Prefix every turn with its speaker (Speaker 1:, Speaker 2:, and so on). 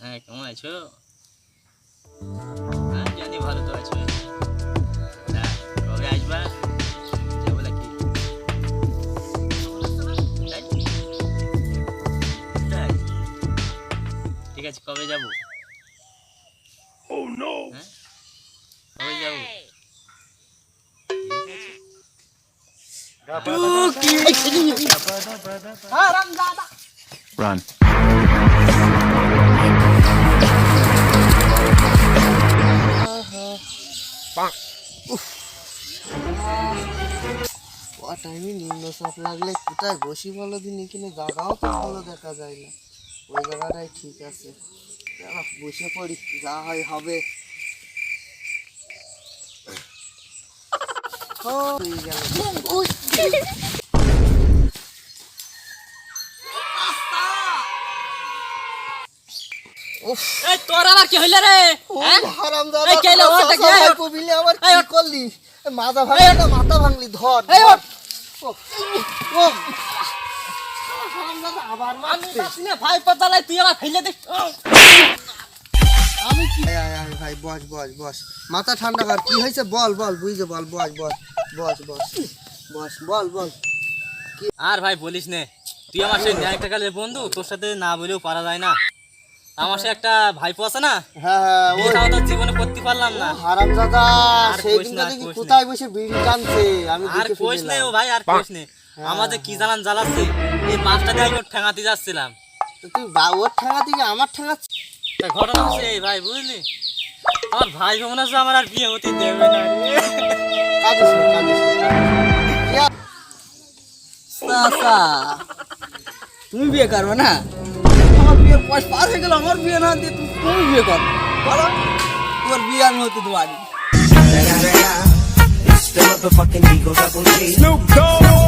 Speaker 1: হ্যাঁ কেমন আছো? হ্যাঁ জানি ভালো তো আছো। হ্যাঁ কবে আসবা? ঠিক আছে কবে যাব? হ্যাঁ কবে যাব?
Speaker 2: Run.
Speaker 3: টাইমে নিম্নচাপ লাগলে কোথায় বসি বলো দিন? এখানে জায়গাও তো ভালো দেখা যায় না। ওই জায়গাটাই ঠিক আছে। বসে পড়ি যা হয় হবে। হয়ে গেল।
Speaker 1: এই তোর আবার কি হইলে রে?
Speaker 3: হারামজাদা,
Speaker 1: এই কেলো, ওটা
Speaker 3: চাচা
Speaker 1: কে?
Speaker 3: কবিলে আবার কি করলি? মাথা ভাঙলি না মাথা ভাঙলি ধর
Speaker 1: এই ওঠ।
Speaker 3: ও, ও, হারামজাদা আবার
Speaker 1: আমি না, ভাই পাতালাই তুই আমার ফেলে দিস।
Speaker 3: আমি কি আয়, আয়, আয়, ভাই বস বস বস। মাথা ঠান্ডা কর। কি হয়েছে? বল বল বুঝে বল বস বস বস বস। বস বল বল।
Speaker 1: আর ভাই বলিস নে তুই আমার সেই ন্যায় টাকালের বন্ধু তোর সাথে না বলেও পারা যায় না। আমার সে একটা ভাইপো আছে না
Speaker 3: হ্যাঁ হ্যাঁ ওই।
Speaker 1: তো জীবনে করতে পারলাম না।
Speaker 3: সেই দিন
Speaker 1: না।
Speaker 3: কোথায় বসে বিড়ি টানছে আমি
Speaker 1: আর কোষ নেই ও ভাই আর কোষ নেই আমাদের কি জানান জ্বালাচ্ছে এই মাছটা দিয়ে আমি ঠেঙাতে যাচ্ছিলাম।
Speaker 3: তুই বা- ওর থেকে আমার ঠেঙা
Speaker 1: ঘটনা হচ্ছে এই ভাই বুঝলি? আমার ভাই মনে হচ্ছে আমার আর বিয়ে হতে দেবে না।
Speaker 3: কাঁদিস কাঁদিস না। ইয়া,
Speaker 4: চাচা তুমি বিয়ে করবে না? বিয়ের বয়স পার হয়ে গেল, আমার বিয়ে না দিয়ে তুমি তুমি বিয়ে কর করো তোমার বিয়ে আমি হতে দেবো আগে
Speaker 2: Snoop Dogg.